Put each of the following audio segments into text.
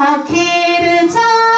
अखेरचा हा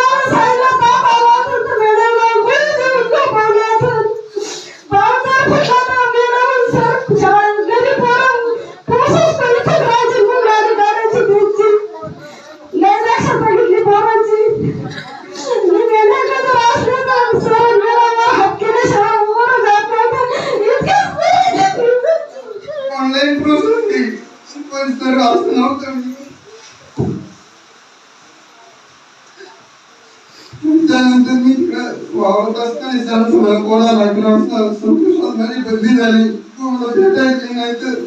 तिकडं असताना त्याला मला कोण लागला असता? असं बदली झाली. तो मला भेटायची नाही तर?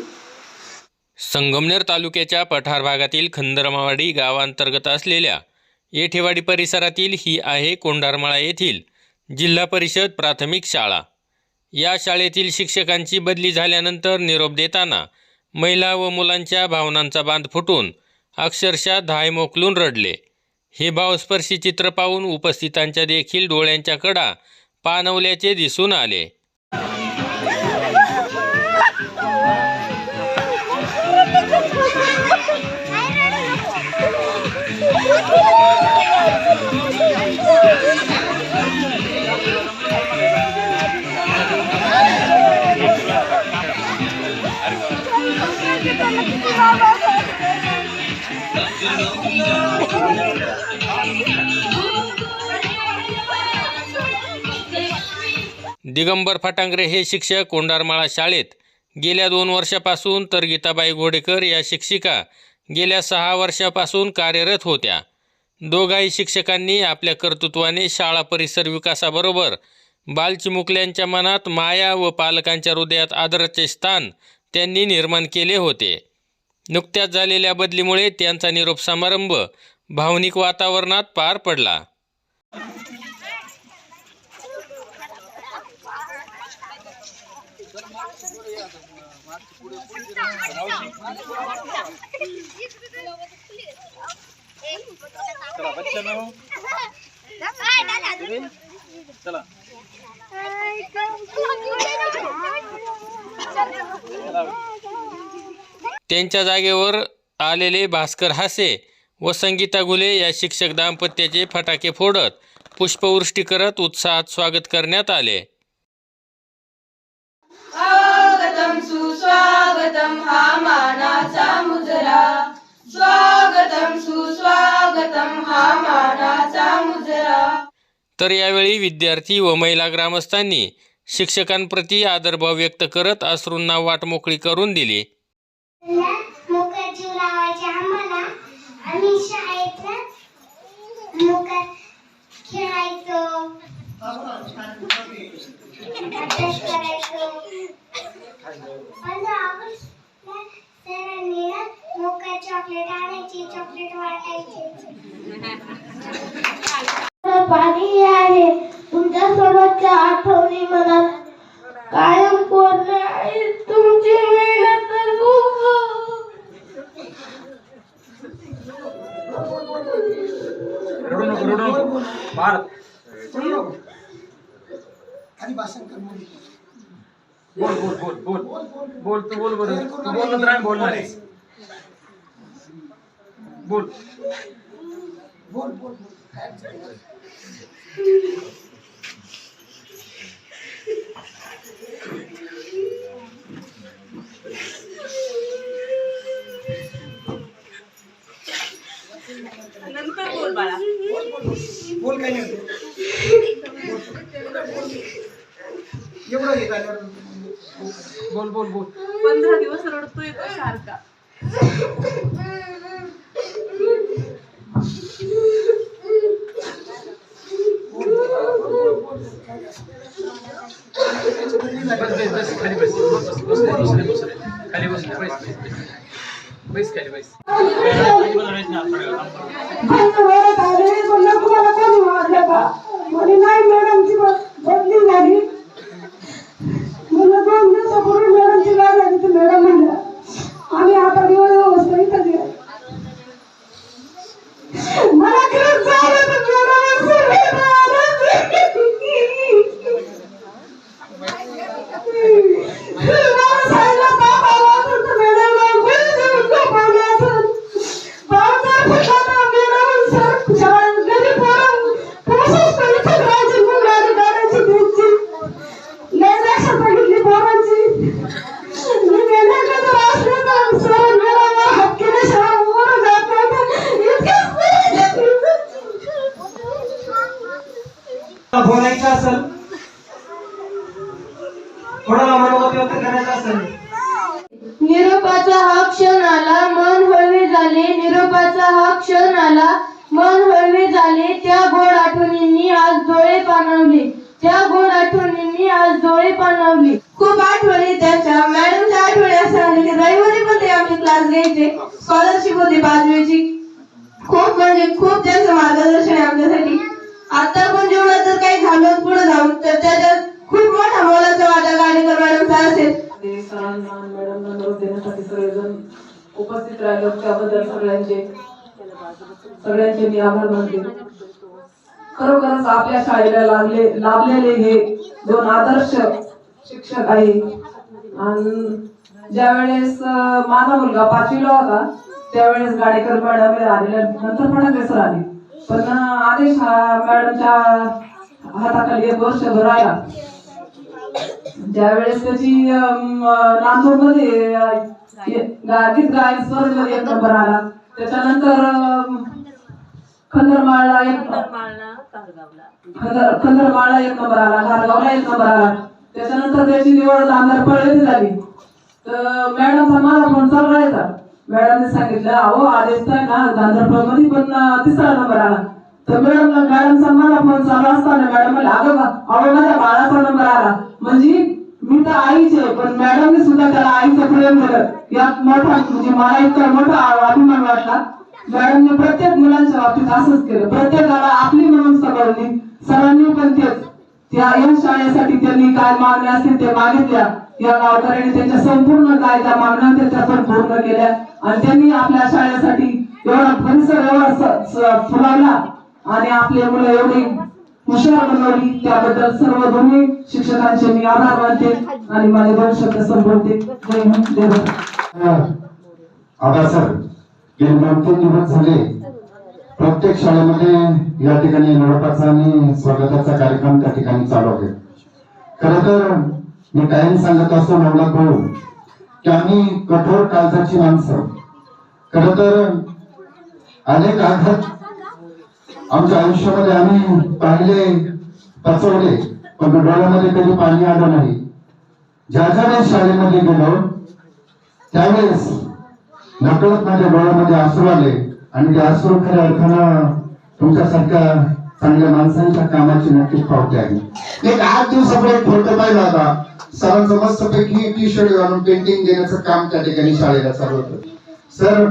संगमनेर तालुक्याच्या पठार भागातील खंदरमावाडी गावांतर्गत असलेल्या येठेवाडी परिसरातील ही आहे कोंढारमाळा येथील जिल्हा परिषद प्राथमिक शाळा. या शाळेतील शिक्षकांची बदली झाल्यानंतर निरोप देताना महिला व मुलांच्या भावनांचा बांध फुटून अक्षरशः धाय मोकलून रडले. हे भावस्पर्शी चित्र पाहून उपस्थितांच्या देखील डोळ्यांच्या कडा पानवल्याचे दिसून आले. दिगंबर फटांगरे हे शिक्षक कोंडारमाळा शाळेत. गेल्या दोन वर्षापासून तर गीताबाई घोडेकर या शिक्षिका गेल्या सहा वर्षापासून कार्यरत होत्या. दोघाही शिक्षकांनी आपल्या कर्तृत्वाने शाळा परिसर विकासाबरोबर बालचिमुकल्यांच्या मनात माया व पालकांच्या हृदयात आदराचे स्थान त्यांनी निर्माण केले होते. नुकत्याच झालेल्या बदलीमुळे त्यांचा निरोप समारंभ भावनिक वातावरणात पार पडला. चला. चला त्यांच्या जागेवर आलेले भास्कर हासे व संगीता घुले या शिक्षक दाम्पत्याचे फटाके फोडत पुष्पवृष्टी करत उत्साहात स्वागत करण्यात आले. स्वागतम सुस्वागतम हा मानाचा मुजरा. स्वागतम सुस्वागतम हा मानाचा मुजरा. तर यावेळी विद्यार्थी व महिला ग्रामस्थांनी शिक्षकांप्रती आदरभाव व्यक्त करत अश्रूंना वाट मोकळी करून दिली. आम्ही शाळेत मोकार खेळायचो अभ्यास करायचो पंधरा कायम कोरणे आहे तुमची मेहनत रडू नको बोल बोल बोल बोल बोल तू बोल बरं तू बोल नंतर आम्ही बोलणार आहे. बोल बोल बोल बोल बोल बाळा बोल काय नाही एवढं हे झाल्यावर बोल बोल बोल पंधरा दिवस रडतोय तो सारखा बस बस बस खाली बस बस बस बस बस खाली बस बस बस खाली बस. तुम्हाला म्हणे नाही मॅडमची बदली झाली दोन दिवसापूर्वी मॅडमची गाडी आली तर मॅडम म्हणल्या आम्ही आता दिवस बोलायचं असेल? कोणाला मनोगत व्यक्त करायचं असेल? निरोपाचा हा क्षण आला मन हळवे झाले. निरोपाचा हा क्षण आला मन हळवे झाले. त्या गोड आठवणींनी आज डोळे पाणवले. त्या गोड आठवणींनी आज डोळे पाणवले. खूप आठवणी त्याच्या. मॅडमच्या आठवणी असं आले की रविवारी पण ते आमचे क्लास घ्यायचे. स्कॉलरशिप होती पाचवीची खूप म्हणजे खूप त्यांचं मार्गदर्शन आहे आमच्यासाठी. आता पण जेवढं जर काही झालं पुढे जाऊन तर त्याच्यात खूप मोठा मोलाचा वाटा गाडीकर मॅडमचा असेल. सरांना मॅडमना देण्यासाठी सगळेजण उपस्थित राहिले त्याबद्दल सगळ्यांचे सगळ्यांचे मी आभार मानते. खरोखरच आपल्या शाळेला लागले लाभलेले हे दोन आदर्श शिक्षक आहे. आणि ज्यावेळेस वेळेस माझा मुलगा पाचवीला होता त्यावेळेस गाडेकर मॅडम आलेल्या नंतर फडणवीस सर आले. पण आदेश हा मॅडमच्या हाताखाली एक वर्षभर राहिला ज्यावेळेस त्याची नांदूरमध्ये गीत गायन स्पर्धेमध्ये एक नंबर आला. त्याच्यानंतर खंदरमाळला एक खंदर खंदरमाळला एक नंबर आला. घारगावला एक नंबर आला. त्याच्यानंतर त्याची निवड नांदर पळेली झाली. तर मॅडमचा मला फोन चालू राहायचा. मॅडमने सांगितलं अहो आदेश तर ना गांधरफळमध्ये पण तिसरा नंबर आला. तर मॅडम मॅडमचा मला फोन चालू असताना मॅडम अगं अहो माझ्या बाळाचा नंबर आला. म्हणजे मी तर आईचे पण मॅडमने सुद्धा त्याला आईचं प्रेम दिलं यात मोठा म्हणजे मला इतका मोठा अभिमान वाटला. मॅडमने प्रत्येक मुलांच्या बाबतीत असंच केलं. प्रत्येकाला आपली म्हणून समजली. सरांनी पण तेच. त्या या शाळेसाठी त्यांनी काय मागण्या असतील ते मागितल्या. या गावकऱ्यांनी त्यांच्या संपूर्ण काय त्या मागण्या त्यांच्या पण पूर्ण केल्या. आणि त्यांनी आपल्या शाळेसाठी एवढा परिसर एवढा फुलावला आणि आपले मुलं एवढी हुशार बनवली. त्याबद्दल सर्व दोन्ही शिक्षकांचे मी आभार मानते आणि माझे दोन शब्द संबोधते जय हिंद जय आभार सर. गेले दोन तीन दिवस झाले. प्रत्येक शाळेमध्ये या ठिकाणी निरोपाचा आणि स्वागताचा कार्यक्रम त्या ठिकाणी चालू आहे. खर तर मी कायम सांगत असतो नवला भाऊ की आम्ही कठोर काळजाची माणसं. खर तर अनेक आघात आमच्या आयुष्यामध्ये आम्ही पाहिले पचवले पण डोळ्यामध्ये कधी पाणी आलं नाही. ज्या ज्या वेळेस शाळेमध्ये गेलो त्यावेळेस नकळत माझ्या डोळ्यामध्ये आसरू आले. आणि ते आसरू खऱ्या अर्थानं तुमच्यासारख्या चांगल्या माणसांच्या कामाची नक्कीच पावती आहे. एक आठ दिवसापूर्वी एक फोटो पाहिला होता. सरांचं मस्तपैकी टी शर्ट घालून पेंटिंग देण्याचं काम त्या ठिकाणी शाळेला चालू होतं. सर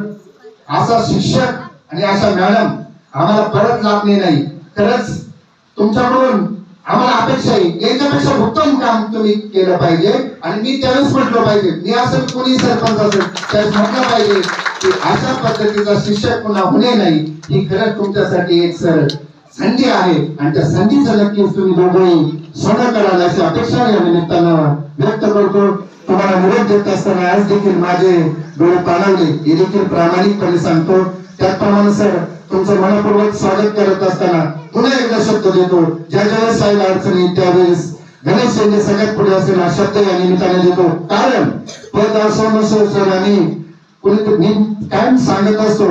असा शिक्षक आणि अशा मॅडम आम्हाला परत लाभणे नाही. खरंच तुमच्याकडून आम्हाला अपेक्षा आहे. याच्यापेक्षा उत्तम काम तुम्ही केलं पाहिजे आणि मी त्यावेळेस म्हटलं पाहिजे. मी असं कोणी सरपंच असेल त्यावेळेस म्हटलं पाहिजे की अशा पद्धतीचा शिक्षक पुन्हा होणे नाही. ही खरंच तुमच्यासाठी एक सर संधी आहे. आणि त्या संधीचं नक्कीच तुम्ही दोघंही सोनं कराल अशी अपेक्षा या निमित्तानं व्यक्त करतो. तुम्हाला निरोप देत असताना आज देखील माझे डोळे पाणावले. हे देखील प्रामाणिकपणे सांगतो. त्याचप्रमाणे सर तुमचं मनपूर्वक स्वागत करत असताना पुन्हा एकदा शब्द देतो. ज्या ज्यावेळेस साहेब अडचणी त्यावेळेस गणेश यांनी सगळ्यात पुढे असेल हा शब्द या निमित्ताने देतो. कारण पद असो नसो सर आणि कुणी कायम सांगत असतो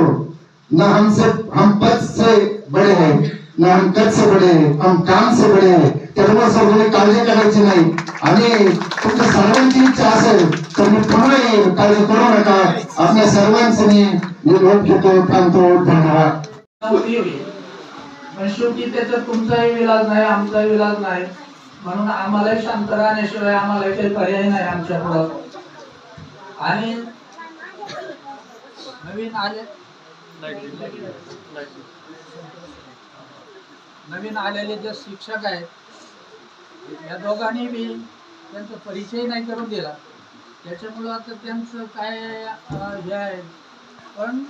ना हमसे हम पद से बड़े आहे ना हम बडे हम काम से बडे त्यामुळे सर काळजी करायची नाही. आणि तुमच्या सर्वांची इच्छा असेल तर मी पुन्हा येईल. काळजी करू नका. आपल्या सर्वांचं मी निरोप घेतो. थांबतो धन्यवाद. पण शेवटी त्याच्यात तुमचाही विलाज नाही आमचाही विलाज नाही. म्हणून आम्हालाही शांत राहण्याशिवाय आम्हाला काही पर्याय नाही आमच्या पुढं आणि नवीन आले. नवीन आलेले जे शिक्षक आहेत या दोघांनी बी त्यांचा परिचय नाही करून दिला. त्याच्यामुळं आता त्यांचं काय हे आहे. पण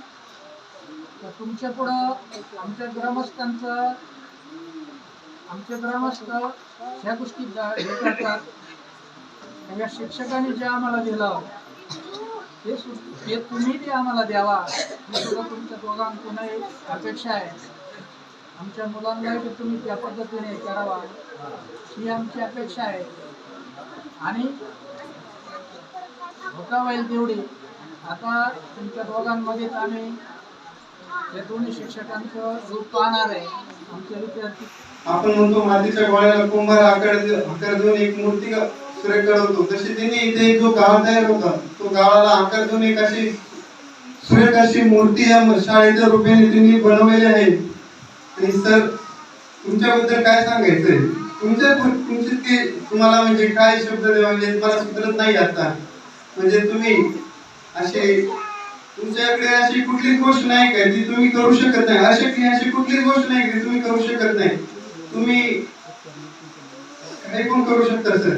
तुमच्या पुढं आमच्या ग्रामस्थांचं आमचे ग्रामस्थ ह्या गोष्टी हे करतात. या शिक्षकांनी जे आम्हाला दिलं ते तुम्ही ते तुम्ही आम्हाला द्यावा. ही सुद्धा तुमच्या दोघांकडूनही अपेक्षा आहे. आमच्या मुलांनाही तुम्ही त्या पद्धतीने करावा. ही आमची अपेक्षा आहे. आणि होता होईल तेवढी. आता तुमच्या दोघांमध्येच आम्ही या दोन्ही शिक्षकांचं रूप पाहणार आहे. आमच्या विद्यार्थी आपण म्हणतो मातीच्या गोळ्याला कुंभार आकार देऊन एक मूर्ती का- सुरेख घडवतो तशी तिने इथे जो गाव तयार होता तो गावाला आकार देऊन एक अशी सुरेख अशी मूर्ती या शाळेच्या रूपाने तिने बनवलेली आहे. आणि सर तुमच्याबद्दल काय सांगायचंय? तुमच्या तुमचे ते तुम्हाला म्हणजे काय शब्द द्यावे मला सुधरत नाही आता. म्हणजे तुम्ही असे तुमच्याकडे अशी कुठली गोष्ट नाही काय ती तुम्ही करू शकत नाही? अशक्य अशी कुठली गोष्ट नाही की तुम्ही करू शकत नाही? तुम्ही काही पण करू शकता सर.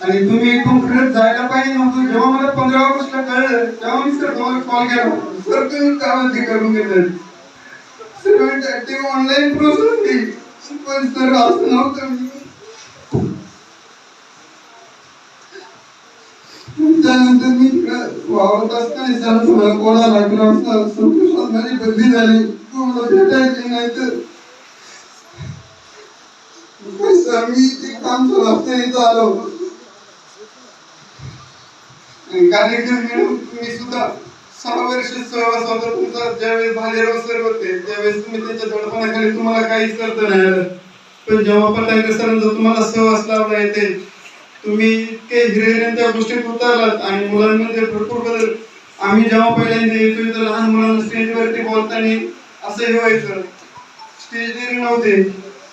आणि तुम्ही इथून खरंच जायला पाहिजे नव्हतं. जेव्हा मला पंधरा ऑगस्टला कळलं तेव्हा मी सर तुम्हाला कॉल केला. सर तुम्ही काय करून घेतलं? सर म्हणजे ऑनलाईन प्रोसेस होती पण सर असं नव्हतं मी त्यानंतर मी वावरत असताना सर मला कोणा लागला असता संतोषात माझी बदली झाली तुम्हाला भेटायची नाही तर सर मी ते काम चालू असताना इथं आलो कार्यक्रम मॅडम तुम्ही सुद्धा सहा वर्ष तुमचा ज्यावेळेस भालेराव सर होते त्यावेळेस तुम्ही त्यांच्या दडपणाखाली तुम्हाला काहीच करता नाही आलं. पण जेव्हा पण लायकर सरांचा तुम्हाला सहवास लावला येते. तुम्ही इतके हिरे त्या गोष्टीत उतरलात आणि मुलांमध्ये भरपूर बदल. आम्ही जेव्हा पहिल्यांदा येतो तर लहान मुलांना स्टेजवरती बोलताना असं हे व्हायचं. स्टेज नव्हते.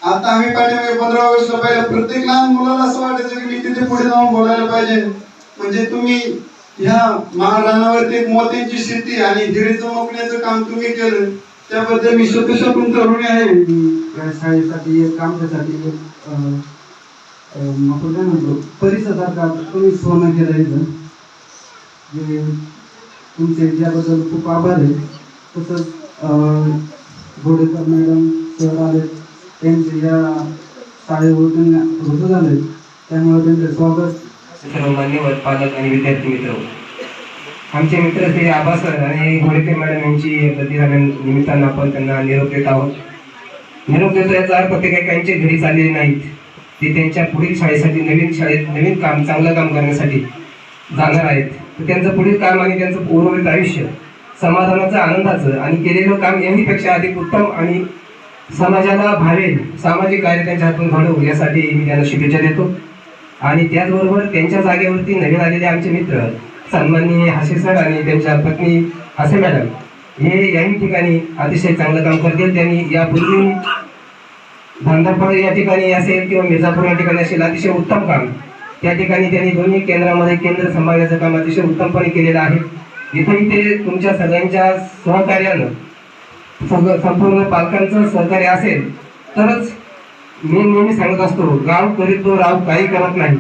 आता आम्ही पाहिजे पंधरा वर्ष पाहिलं. प्रत्येक लहान मुलाला असं वाटायचं की मी तिथे पुढे जाऊन बोलायला पाहिजे. म्हणजे तुम्ही ह्या महाराणावरती मोत्यांची शेती आणि हिरे चमकण्याचं काम तुम्ही केलं त्याबद्दल मी स्वतः पण ऋणी आहे त्या शाळेसाठी एक आमच्यासाठी एक आपण काय म्हणतो परिसरासारखा तुम्ही सोनं केलं इथं जे तुमचे त्याबद्दल खूप आभार आहे तसंच घोडेकर गोडेकर मॅडम सर आले त्यांचे या शाळेवर त्यांना वृद्ध झाले त्यामुळे त्यांचे स्वागत सर्व मान्यवर पालक आणि विद्यार्थी मित्र. आमचे मित्र श्री आबा सर आणि गोडेकर मॅडम यांची बदली झाल्यानिमित्तानं आपण त्यांना निरोप देत आहोत. निरोप देतो याचा अर्थ ते काही काहींचे घरी चाललेले नाहीत. ते त्यांच्या पुढील शाळेसाठी नवीन शाळेत नवीन काम चांगलं काम करण्यासाठी जाणार आहेत. तर त्यांचं पुढील काम आणि त्यांचं उर्वरित आयुष्य समाधानाचं आनंदाचं आणि केलेलं काम यांनीपेक्षा अधिक उत्तम आणि समाजाला भावेल सामाजिक कार्य त्यांच्या हातून घडवू यासाठी मी त्यांना शुभेच्छा देतो. आणि त्याचबरोबर त्यांच्या जागेवरती नवीन आलेले आमचे मित्र सन्माननीय हासे सर आणि त्यांच्या पत्नी असे मॅडम हे याही ठिकाणी अतिशय चांगलं काम करतील. त्यांनी यापूर्वी धंदापूर या ठिकाणी असेल किंवा मिर्झापूर या ठिकाणी असेल अतिशय उत्तम काम. त्या ठिकाणी त्यांनी दोन्ही केंद्रामध्ये केंद्र सांभाळण्याचं काम अतिशय उत्तमपणे केलेलं आहे. इथेही ते तुमच्या सगळ्यांच्या सहकार्यानं संपूर्ण पालकांचं सहकार्य असेल तरच मी नेहमी सांगत असतो गाव करीत तो राव काही करत नाही.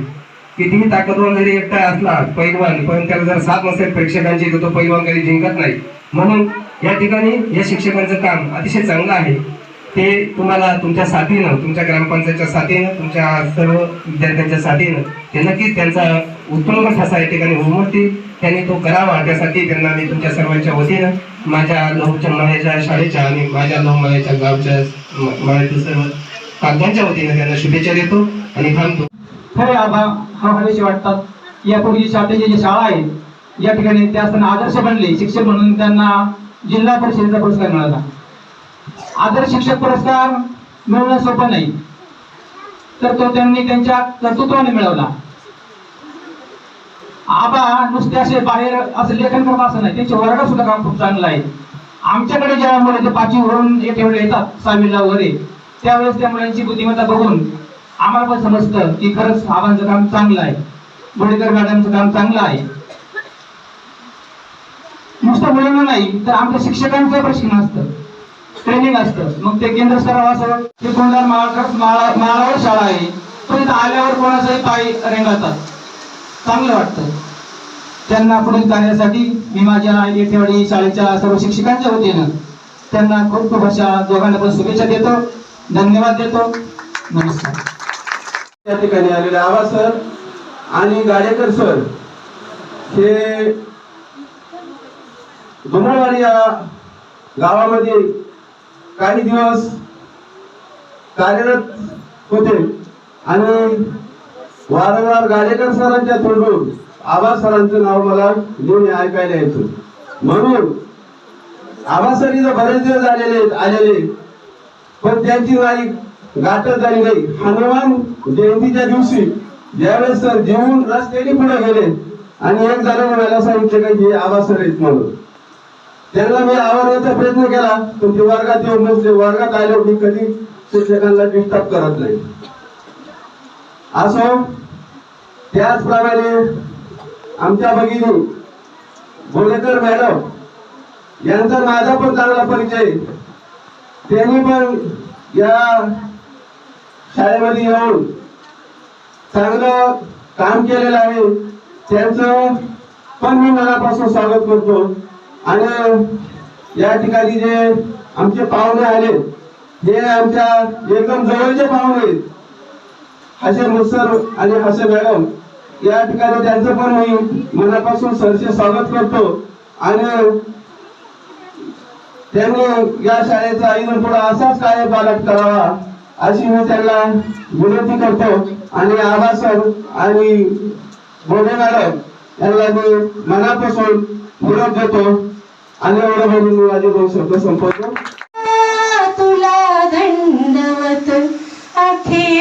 कितीही ताकदवान जरी एकटा असला पैलवान पण त्याला जर साथ नसेल प्रेक्षकांची तर तो पैलवान कधी जिंकत नाही. म्हणून या ठिकाणी या शिक्षकांचं काम अतिशय चांगलं आहे. ते तुम्हाला तुमच्या साथीनं तुमच्या ग्रामपंचायतच्या साथीनं तुमच्या सर्व विद्यार्थ्यांच्या साथीनं ते नक्कीच त्यांचा उत्तम ठसा या ठिकाणी उमटतील. त्यांनी तो करावा त्यासाठी त्यांना मी तुमच्या सर्वांच्या वतीनं माझ्या लहूच्या मळ्याच्या शाळेच्या आणि माझ्या लहू मळ्याच्या गावच्या म- सर्व पालकांच्या वतीने त्यांना शुभेच्छा देतो आणि थांबतो खरे आबा हा हवेशी वाटतात यापूर्वी शाळेची जी शाळा आहे या ठिकाणी त्या असताना आदर्श बनले शिक्षक म्हणून त्यांना जिल्हा परिषदेचा पुरस्कार मिळाला. आदर्श शिक्षक पुरस्कार मिळणं सोपं नाही. तर तो त्यांनी त्यांच्या कर्तृत्वाने मिळवला. आबा नुसते असे बाहेर असं लेखन करत असं नाही त्यांचे वर्ग सुद्धा काम खूप चांगलं आहे. आमच्याकडे ज्या मुलं ते पाचवीवरून एक एवढे येतात सहावीला वगैरे. त्यावेळेस त्या मुलांची बुद्धिमत्ता बघून आम्हाला पण समजतं की खरंच आबांचं काम चांगलं आहे. बोडेकर मॅडमचं काम चांगलं आहे. नुसतं मुलांना नाही तर आमच्या शिक्षकांचं प्रशिक्षण असतं. ट्रेनिंग असतं. मग ते केंद्र स्तरावर असं ते कोणत्या माळावर शाळा आहे. पण इथं आल्यावर कोणाचाही पाय रेंगाळतात. चांगलं वाटतं. त्यांना पुढील जाण्यासाठी मी माझ्या येथेवाडी शाळेच्या सर्व शिक्षकांच्या वतीनं त्यांना खूप खूप अशा दोघांना पण शुभेच्छा देतो. धन्यवाद देतो. नमस्कार. त्या ठिकाणी आलेले आवाज सर आणि गाडेकर सर हे धुमळवाडी या गावामध्ये काही दिवस कार्यरत होते आणि वारंवार गाडेकर सरांच्या तोंडून आबा सरांचं नाव मला नेहमी ऐकायला यायचं म्हणून आबा सर इथं बरेच दिवस आलेले आलेले पण त्यांची नाही गाठत झाली नाही. हनुमान जयंतीच्या दिवशी ज्यावेळेस सर जेवून रस्त्याने पुढे गेले आणि एक जण मला सांगितले का हे आबा सर आहेत म्हणून. त्यांना मी आवडण्याचा प्रयत्न केला पण ते वर्गात येऊन बसले. वर्गात आले मी कधी शिक्षकांना डिस्टर्ब करत नाही. असो त्याचप्रमाणे आमच्या भगिनी बोलेकर मॅडम यांचा माझा पण चांगला परिचय त्यांनी पण या शाळेमध्ये येऊन चांगलं काम केलेलं आहे. त्यांचं पण मी मनापासून स्वागत करतो. आणि या ठिकाणी जे आमचे पाहुणे आले हे आमच्या एकदम जवळचे पाहुणे आहेत. हसन आणि हसन मॅडम या ठिकाणी त्यांचं पण मी मनापासून सरसे स्वागत करतो. आणि त्यांनी या शाळेचा इथून पुढे असाच काय पालट करावा अशी मी त्यांना विनंती करतो. आणि आबा सर आणि मोठे मॅडम यांना मी मनापासून निरोप देतो आणि एवढं म्हणून मी माझे दोन शब्द संपवतो. तुला दंडवत अखेर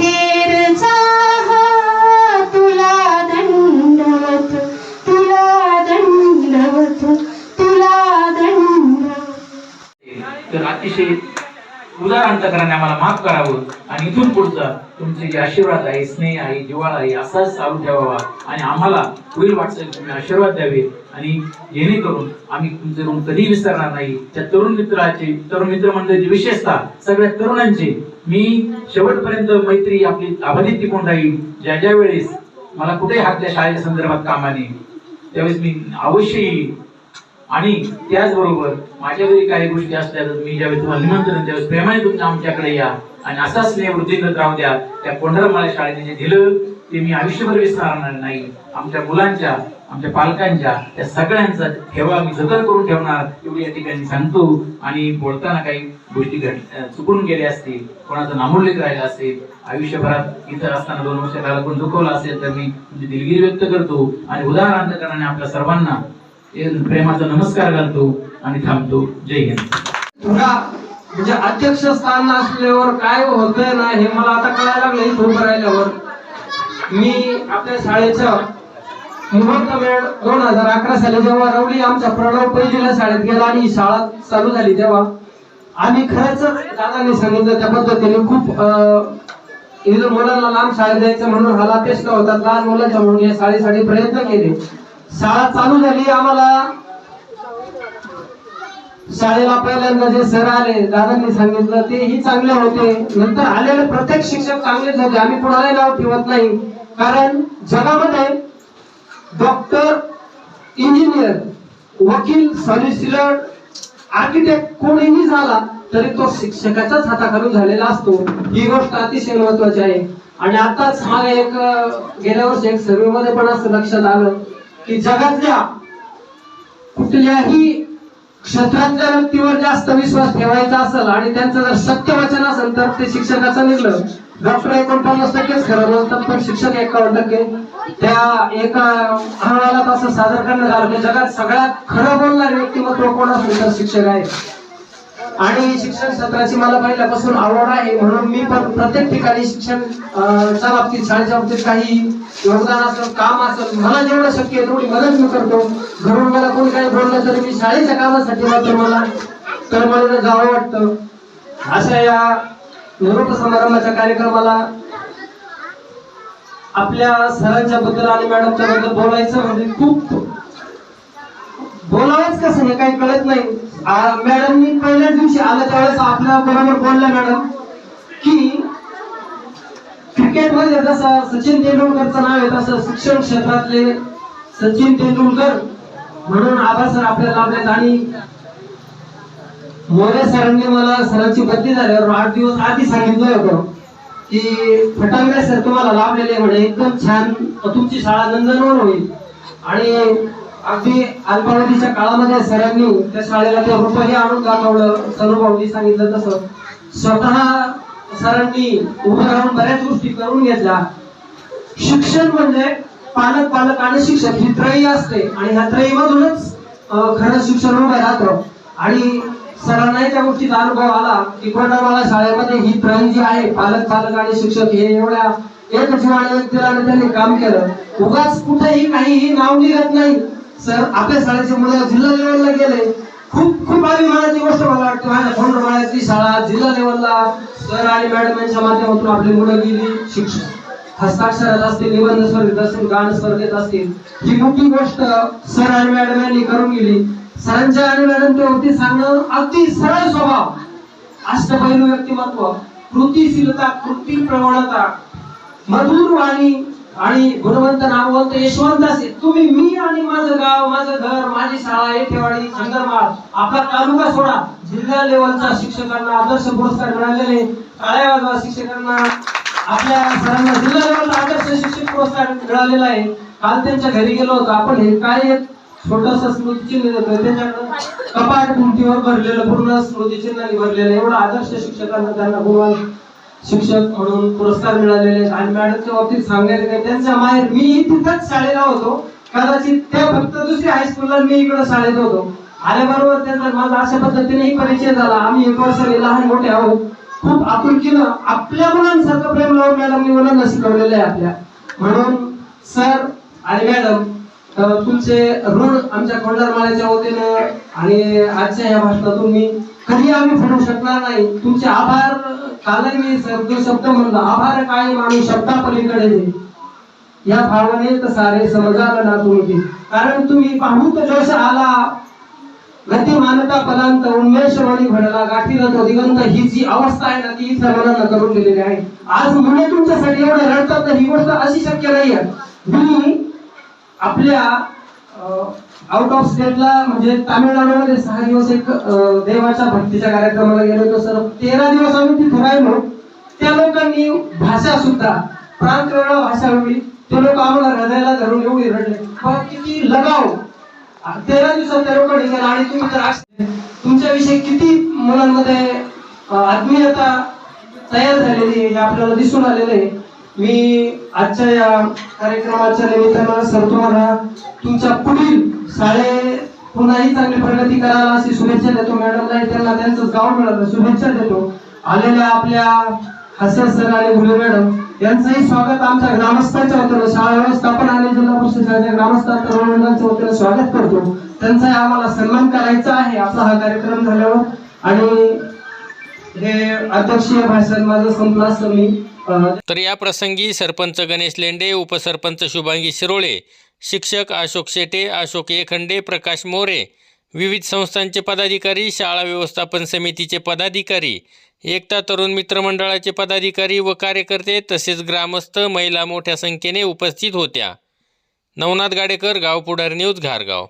अखेरचा हा तुला दंडवत तुला दंडवत तुला दंडवत. तर अतिशय उदार अंतकराने आम्हाला माफ करावं आणि इथून पुढचा तुमचे जे आशीर्वाद आहे स्नेह आहे जिवाळ आहे असाच चालू ठेवावा आणि आम्हाला पुढील वाटचाल तुम्ही आशीर्वाद द्यावे आणि जेणेकरून आम्ही तुमचे ऋण कधीही विसरणार नाही. त्या तरुण मित्राचे तरुण मित्र मंडळीची विशेषतः सगळ्या तरुणांचे मी शेवटपर्यंत मैत्री आपली अबाधित टिकून राहील. ज्या ज्या वेळेस मला कुठेही हात त्या शाळेच्या संदर्भात कामाने त्यावेळेस मी अवश्य येईल. आणि त्याचबरोबर माझ्या घरी काही गोष्टी असल्या तर मी ज्यावेळेस तुम्हाला निमंत्रण त्यावेळेस प्रेमाने तुमच्या आमच्याकडे या आणि असा स्नेह वृद्धिंगत राहू द्या त्या कोंढरमाळ्या शाळेने जे दिलं ते मी आयुष्यभर विसरणार नाही. आमच्या मुलांच्या आमच्या पालकांच्या त्या सगळ्यांचा ठेवा मी जतन करून ठेवणार एवढी या ठिकाणी सांगतो. आणि बोलताना काही गोष्टी चुकून गेल्या असतील कोणाचा नामुल्लेख राहिला असेल आयुष्यभरात इथं असताना दोन वर्ष काल कोण दुखवलं असेल तर मी तुमची दिलगिरी व्यक्त करतो. आणि उदाहरणार्थ करण्याने आपल्या सर्वांना प्रेमाचा नमस्कार घालतो आणि थांबतो. जय हिंद. तुला म्हणजे अध्यक्ष स्थान असल्यावर काय होतंय ना हे मला आता कळायला लागलं इथं उभं राहिल्यावर. मी आपल्या शाळेचं मुहूर्त वेळ दोन हजार अकरा साली जेव्हा रवली आमच्या प्रणव पहिलीला शाळेत गेला आणि शाळा चालू झाली तेव्हा आम्ही खरंच दादांनी सांगितलं त्या पद्धतीने खूप अं, मुलांना लांब शाळेत जायचं म्हणून हाला लापेष्ट होता लहान मुलांच्या म्हणून या शाळेसाठी प्रयत्न केले. शाळा चालू झाली आम्हाला शाळेला पहिल्यांदा जे सर आले दादांनी सांगितलं तेही चांगले होते. नंतर आलेले प्रत्येक शिक्षक चांगलेच होते. आम्ही कोणालाही नाव ठेवत नाही. कारण जगामध्ये डॉक्टर इंजिनियर वकील सॉलिसिटर आर्किटेक्ट कोणीही झाला तरी तो शिक्षकाच्याच हाताखालून झालेला असतो. ही गोष्ट अतिशय महत्वाची आहे. आणि आताच हा एक गेल्या वर्षी एक सर्वे मध्ये पण असं लक्षात आलं की जगातल्या कुठल्याही क्षेत्रातल्या व्यक्तीवर जास्त विश्वास ठेवायचा असेल आणि त्यांचं जर सत्य वचन असेल तर ते शिक्षकाचं निघलं डॉक्टर एकोणपन्नास टक्केच खरं बोलतात पण शिक्षक एकावन्न टक्के. त्या एका अहवालात असं सादर करण्यात आलं की जगात सगळ्यात खरं बोलणारे व्यक्तिमत्व कोण असेल तर शिक्षक आहे. आणि शिक्षण क्षेत्राची मला पहिल्यापासून आवड आहे म्हणून मी पण प्रत्येक ठिकाणी शिक्षण च्या बाबतीत शाळेच्या बाबतीत काही योगदान असेल काम असेल मला जेवढं शक्य आहे तेवढी मदत मी करतो. घरून मला कोणी काही बोललं तरी मी शाळेच्या कामासाठी मात्र मला तळमळीनं जावं वाटतं. अशा या निवृत्त समारंभाच्या कार्यक्रमाला आपल्या सरांच्या बद्दल आणि मॅडमच्या बद्दल बोलायचं म्हणजे खूप बोलावंच कसं हे काही कळत नाही. मॅडम मॅडमनी पहिल्याच दिवशी आलं त्यावेळेस आपल्या बरोबर बोलल्या मॅडम की क्रिकेटमध्ये जसं सचिन तेंडुलकरचं नाव आहे तसं शिक्षण क्षेत्रातले सचिन तेंडुलकर म्हणून आभार सर आपल्याला लाभलेत आणि मोरे सरांनी मला सरांची बदली झाल्यावर आठ दिवस आधी सांगितलं होतं की फटांगरे सर तुम्हाला लाभलेले म्हणे. एकदम छान तुमची शाळा नंदनवर होईल. आणि अगदी अल्पावधीच्या काळामध्ये सरांनी त्या शाळेला ते रुपही आणून दाखवलं. सनुभवनी सांगितलं तसं. स्वतः सरांनी उभं राहून बऱ्याच गोष्टी करून घेतल्या. शिक्षण म्हणजे पालक पालक आणि शिक्षक ही त्रयी असते. आणि ह्या त्रयीमधूनच खरं शिक्षण उभं राहतं. आणि सरांनाही त्या गोष्टीचा अनुभव आला की कोंडामाळा शाळेमध्ये ही त्रयी जी आहे पालक पालक आणि शिक्षक हे एवढ्या एक व्यक्तीला त्यांनी काम केलं. उगाच कुठेही काहीही नाव निघत नाही. सर आपल्या शाळेचे मुलं जिल्हा लेवलला गेले. खूप खूप अभिमानाची गोष्ट मला वाटते. माझ्या कोंडमाळ्यातली शाळा जिल्हा लेवलला? सर आणि मॅडम यांच्या माध्यमातून आपली मुलं गेली शिक्षण. हस्ताक्षरात असतील निबंध स्पर्धेत असतील गाण स्पर्धेत असतील. ही मोठी गोष्ट सर आणि मॅडम यांनी करून गेली. सरांच्या आणि मॅडमच्या वरती सांगणं अगदी सरळ स्वभाव. अष्टपैलू व्यक्तिमत्व कृतीशीलता कृती प्रवणता मधुर वाणी आणि गुणवंत नामवंत यशवंत असेल तुम्ही मी आणि माझं गाव माझं घर माझी शाळा येथेवाडी चंदरमाळ आपला तालुका सोडा. जिल्हा लेवलचा शिक्षकांना आदर्श पुरस्कार मिळालेले. काळ्या वाजवा शिक्षकांना आपल्या सरांना जिल्हा लेवलचा आदर्श शिक्षक पुरस्कार मिळालेला आहे. काल त्यांच्या घरी गेलो होतो. आपण हे काय छोटस स्मृतिचिन्ह त्याच्याकडं कपाट भिंतीवर भरलेलं पूर्ण स्मृतिचिन्हाने भरलेलं एवढं आदर्श शिक्षकांना त्यांना गुणवान शिक्षक म्हणून पुरस्कार मिळालेले आणि मॅडमच्या बाबतीत सांगायचं काय त्यांचा माहेर मी तिथंच शाळेला होतो. कदाचित त्या फक्त दुसऱ्या हायस्कूलला मी इकडं शाळेत होतो. आल्याबरोबर त्यांचा माझा अशा पद्धतीनेही परिचय झाला. आम्ही एक वर्षाने लहान मोठे आहोत. खूप आपुलकीनं आपल्या मुलांसारखं प्रेम लावून मॅडमनी मुलांना शिकवलेलं आहे आपल्या. म्हणून सर आणि मॅडम तुमचे ऋण आमच्या कोंडारमाळ्याच्या वतीनं आणि आजच्या या भाषणातून मी कधी आम्ही फेडू शकणार नाही. तुमचे आभार कालही मी शब्द शब्द म्हणला आभार काय माणूस शब्दा पलीकडे या भावाने तर सारे समजाल ना तुम्ही कारण तुम्ही पाहूत जोश आला. गती मानता पलांत उन्मेष वणी घडला. गाठी रथ दिगंत ही जी अवस्था आहे ना ती सर्वांना करून दिलेली आहे. आज मुले तुमच्यासाठी एवढं रडतात तर ही गोष्ट अशी शक्य नाही आहे मी आपल्या आउट ऑफ स्टेटला म्हणजे तामिळनाडूमध्ये सहा दिवस एक देवाच्या भक्तीच्या कार्यक्रमाला गेलो होतो. सर तेरा दिवस आम्ही तिथे राहिलो. त्या लोकांनी भाषा सुद्धा प्रांत वेगळा भाषा वेगळी. ते लोक आम्हाला हृदयाला धरून एवढी रडले. पण किती लगाव. तेरा दिवसात त्या लोकांनी गेला आणि तुम्ही तर तुमच्याविषयी किती मुलांमध्ये आत्मीयता तयार झालेली आहे हे आपल्याला दिसून आलेलं आहे. मी आजच्या या कार्यक्रमाच्या निमित्तानं सर तुम्हाला तुमच्या पुढील शाळे पुन्हाही चांगली प्रगती करायला अशी शुभेच्छा देतो. मॅडमला त्यांना त्यांचं गाव मिळालं. शुभेच्छा देतो. आलेल्या आपल्या हसन सर आणि गुले मॅडम यांचंही स्वागत आमच्या ग्रामस्थांच्या वतीनं शाळा व्यवस्थापन आणि जिल्हा परिषद शाळेच्या ग्रामस्थांच्या मंडळांच्या वतीनं स्वागत करतो. त्यांचाही आम्हाला सन्मान करायचा आहे. आपला हा कार्यक्रम झाल्यावर. आणि हे अध्यक्षीय भाषण माझं संपलं असं मी तर या प्रसंगी सरपंच गणेश लेंडे उपसरपंच शुभांगी शिरोळे शिक्षक अशोक शेटे अशोक एखंडे प्रकाश मोरे विविध संस्थांचे पदाधिकारी शाळा व्यवस्थापन समितीचे पदाधिकारी एकता तरुण मित्र मंडळाचे पदाधिकारी व कार्यकर्ते तसेच ग्रामस्थ महिला मोठ्या संख्येने उपस्थित होत्या. नवनाथ गाडेकर गाव पुढारी न्यूज घारगाव.